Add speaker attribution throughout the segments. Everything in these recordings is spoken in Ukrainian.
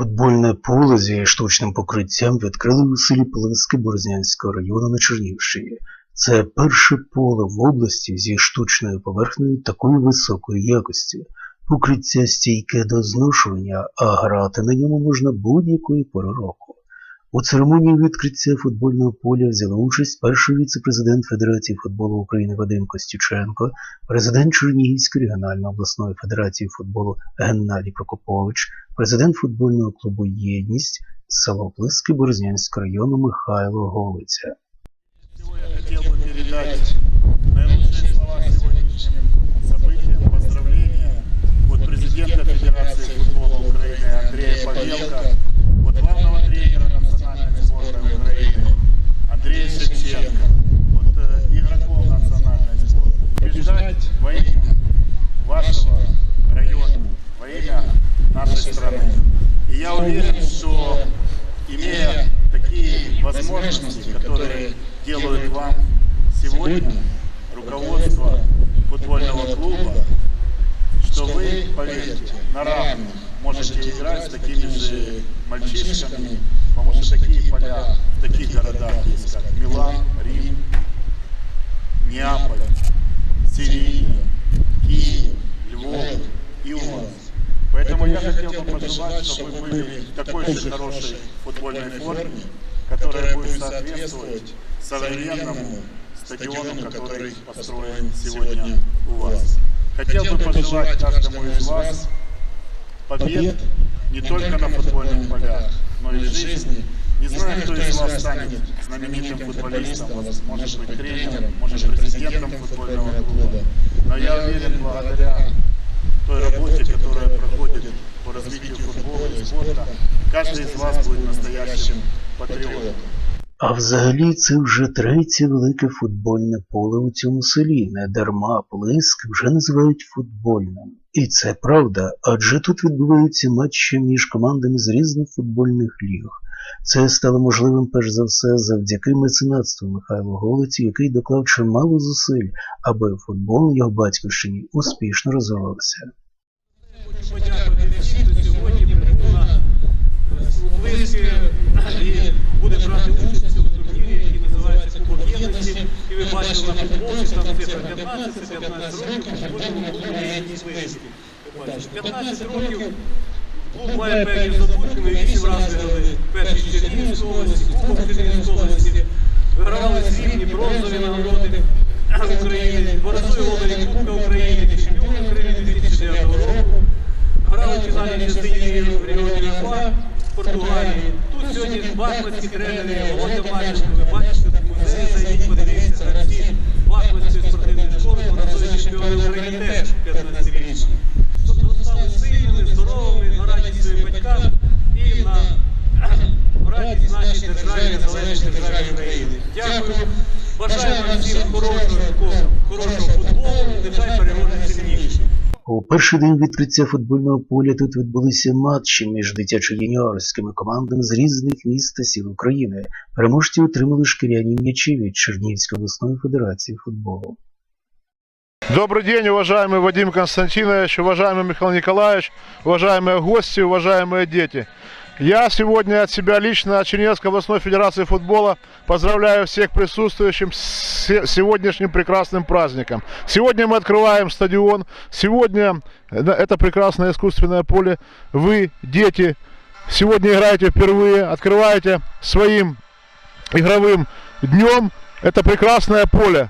Speaker 1: Футбольне поле з її штучним покриттям відкрили у селі Плиски Борзнянського району на Чернігівщині. Це перше поле в області зі штучною поверхнею такої високої якості. Покриття стійке до зношування, а грати на ньому можна будь-якої пори року. У церемонії відкриття футбольного поля взяли участь перший віце-президент Федерації футболу України Вадим Костюченко, президент Чернігівської регіональної обласної федерації футболу Геннадій Прокопович, президент футбольного клубу Єдність село Плиски Борзнянського району Михайло Голиця.
Speaker 2: Поздравления от президента Федерации футбола Украины Андрея Павелко, можете играть с такими же мальчишками, потому что такие поля в таких городах есть, как Милан, Рим, Неаполь, Севилья, Киев, Львов и у нас. Поэтому я хотел бы пожелать, чтобы вы были в такой же хорошей футбольной форме, которая будет соответствовать современному стадиону, который построен сегодня у вас. Хотел бы пожелать каждому из вас побед не только на футбольных полях, но и в жизни. Не знаю, кто из вас станет знаменитым футболистом, может быть тренером, может президентом футбольного клуба. Но я уверен, благодаря той работе, которая проходит по развитию футбола и спорта, каждый из вас будет настоящим патриотом.
Speaker 1: А взагалі це вже третє велике футбольне поле у цьому селі. Не дарма Плиск вже називають футбольним. І це правда, адже тут відбуваються матчі між командами з різних футбольних ліг. Це стало можливим перш за все завдяки меценатству Михайла Голиці, який доклав чимало зусиль, аби футбол на його батьківщині успішно розвивався.
Speaker 3: Хочу сьогодні прибув буде брати участь у турнірі, який називається Кубок. Ви бачите на футболці, там цифра 15-15 років. Ви бачите, 15 років клуб має певні здобутки, ми 8 разів виграли перші Чернігівської області, Кубок Чернігівської області, вигравали срібні, бронзові нагороди України, боротьбою володарі Кубка України, чемпіони України 2009 року грали в фінальній частині в регіоні Рафа, Португалії. Тут сьогодні бахмутські тренери, Володя Марченко, ви бачите,
Speaker 1: перший день відкриття футбольного поля тут відбулися матчі між дитячо-юніорськими командами з різних міст та сіл України. Переможці отримали шкіряні м'ячі від Чернігівської обласної федерації футболу.
Speaker 4: Добрый день, уважаемый Вадим Константинович, уважаемый Михаил Николаевич, уважаемые гости, уважаемые дети. Я сегодня от себя лично, от Чернигівской областной федерации футбола, поздравляю всех присутствующих с се- сегодняшним прекрасным праздником. Сегодня мы открываем стадион, сегодня это прекрасное искусственное поле. Вы, дети, сегодня играете впервые, открываете своим игровым днем это прекрасное поле.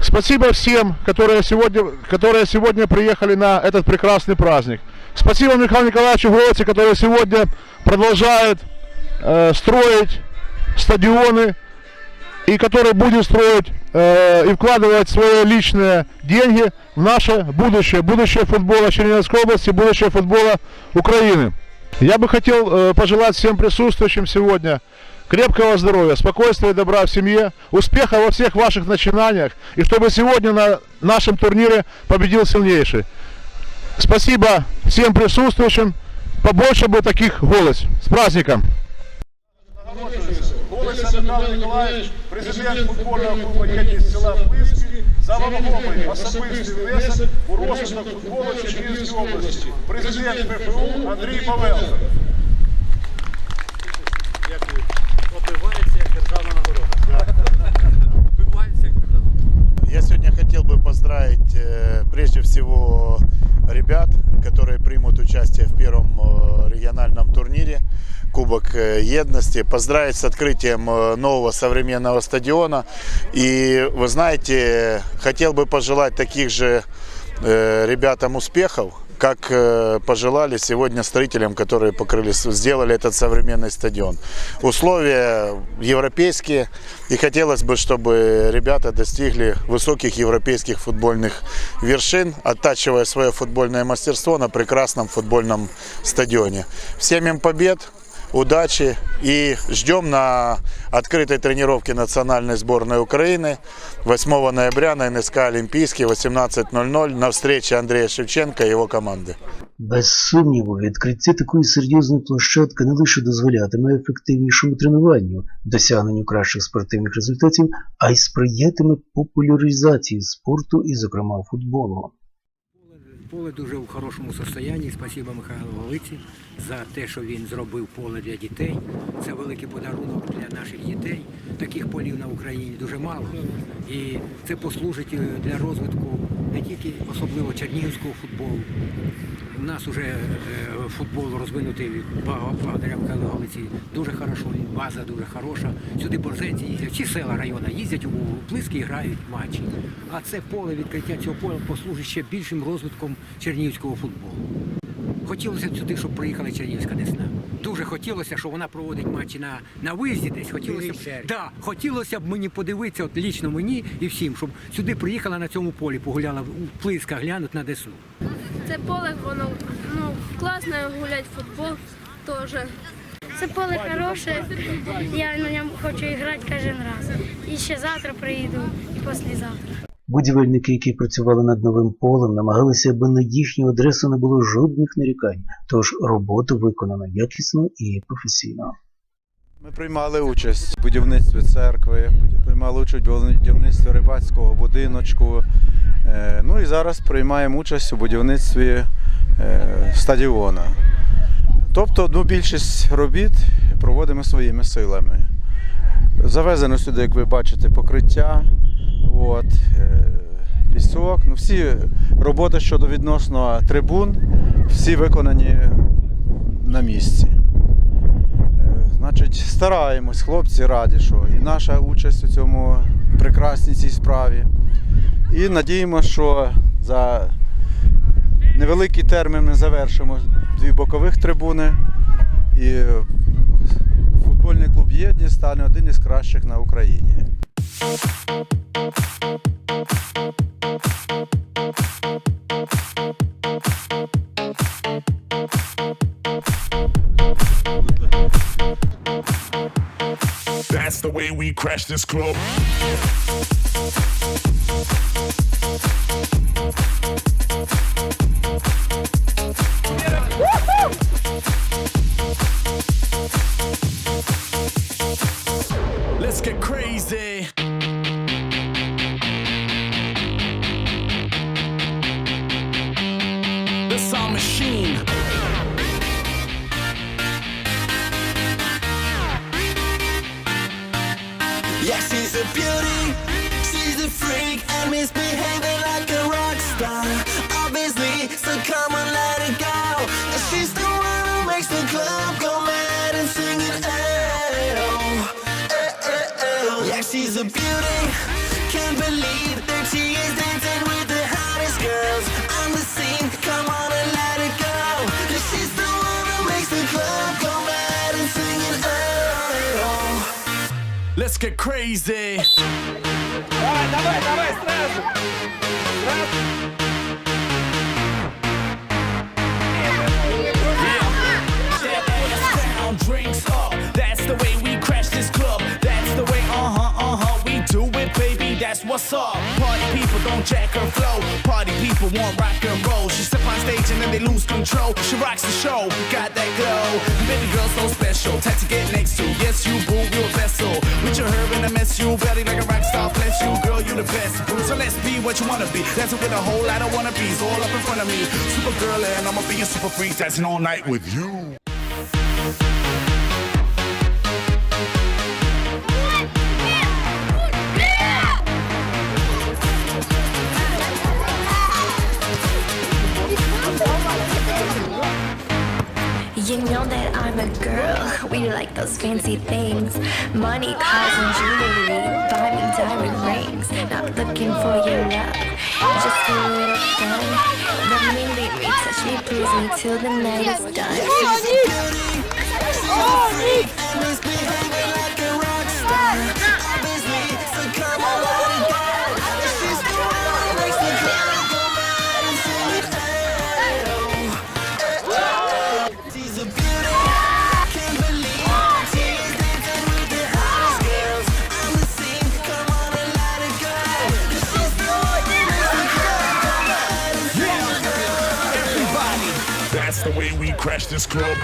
Speaker 4: Спасибо всем, которые сегодня, которые сегодня приехали на этот прекрасный праздник. Спасибо Михаилу Николаевичу Голоце, который сегодня продолжает э, строить стадионы и который будет строить э, и вкладывать свои личные деньги в наше будущее, будущее футбола Чернигівської области, будущее футбола Украины. Я бы хотел э, пожелать всем присутствующим сегодня крепкого здоровья, спокойствия и добра в семье, успеха во всех ваших начинаниях, и чтобы сегодня на нашем турнире победил сильнейший. Спасибо всем присутствующим. Побольше бы таких голос. С праздником!
Speaker 2: Голиця Михайло Ніколаївич, президент футбольного клубу «Єдність села Плиски, за вагомий особистий внесок у розвиток футболу Чернігівської області, президент ПФУ Андрій Павелко.
Speaker 3: Дякую. Оббивається як державна нагорода. Оббивається як державна нагорода.
Speaker 2: Я сегодня хотел бы поздравить э, прежде всего ребят, которые примут участие в первом э, региональном турнире Кубок э, Едности, поздравить с открытием э, нового современного стадиона. И вы знаете, хотел бы пожелать таких же э, ребятам успехов, как э, пожелали сегодня строителям, которые покрыли, сделали этот современный стадион. Условия европейские, и хотелось бы, чтобы ребята достигли высоких европейских футбольных вершин, оттачивая свое футбольное мастерство на прекрасном футбольном стадионе. Всем им побед, удачи и ждем на открытой тренировке национальной сборной Украины 8 ноября на НСК Олимпийский 18.00 на встрече Андрея Шевченко и его команды.
Speaker 1: Без сумніву, відкриття такої серйозної площадки не лише дозволятиме ефективнішому тренуванню, досягненню кращих спортивних результатів, а й сприятиме популяризації спорту і, зокрема, футболу.
Speaker 5: Поле дуже в хорошому стані. Спасибо Михайлу Голиці за те, що він зробив поле для дітей. Це великий подарунок для наших дітей. Таких полів на Україні дуже мало. І це послужить е, для розвитку не тільки особливо чернігівського футболу. У нас вже футбол розвинутий благодаря Галиці дуже хорошо, база дуже хороша. Сюди борзенці їздять, всі села району їздять у Плиски і грають матчі. А це поле, відкриття цього поля послужить ще більшим розвитком чернігівського футболу. Хотілося б сюди, щоб приїхала Чернігівська Десна. Дуже хотілося, щоб вона проводить матчі на, на виїзді десь. Хотілося б, да, хотілося б мені подивитися, от лічно мені і всім, щоб сюди приїхала на цьому полі, погуляла Плиска, глянуть на Десну.
Speaker 6: Це поле, воно ну, класно гулять в футбол теж.
Speaker 7: Це поле хороше, я на ньому хочу грати кожен раз. І ще завтра приїду, і післязавтра.
Speaker 1: Будівельники, які працювали над новим полем, намагалися, аби на їхню адресу не було жодних нарікань, тож робота виконана якісно і професійно.
Speaker 8: Ми приймали участь в будівництві церкви, приймали участь в будівництві рибацького будиночку. Е, Ну і зараз приймаємо участь у будівництві е, стадіона. Тобто ну, більшість робіт проводимо своїми силами. Завезено сюди, як ви бачите, покриття, от, е, пісок. Ну, всі роботи щодо відносно трибун, всі виконані на місці. Е, Значить, стараємось, хлопці раді, що і наша участь у цьому прекрасній цій справі. І надіємося, що за невеликий термін ми завершимо дві бокових трибуни. І футбольний клуб Єдність стане один із кращих на Україні.
Speaker 9: That's the way we crash this club.
Speaker 10: Club go mad and singing, eh, oh, oh, oh, oh. Yeah, she's a beauty, can't believe that she is dancing with the hottest girls on the scene. Come on and let it go. 'Cause she's the one who makes the club go mad and singing, oh, oh.
Speaker 9: Let's get crazy. Down, That's what's up. Party people don't jack her flow. Party people want rock and roll. She step on stage and then they lose control. She rocks the show, got that glow. Baby girl so special, tight to get next to. Yes, you boo, you a vessel. With your herb and a mess, you belly like a rock star. Bless you, girl, you the best. So let's be what you wanna be. Dancing with a whole lot of wannabes all up in front of me. Super girl and I'ma be a super freak dancing all night with you.
Speaker 11: You know that I'm a girl. We like those fancy things. Money, cars, and jewelry. Buy me diamond rings. Not looking for your love. Just a little fun. Let me lead me, touch me, please me till the night is done.
Speaker 9: Misbehaving
Speaker 12: That's the way we crash this club.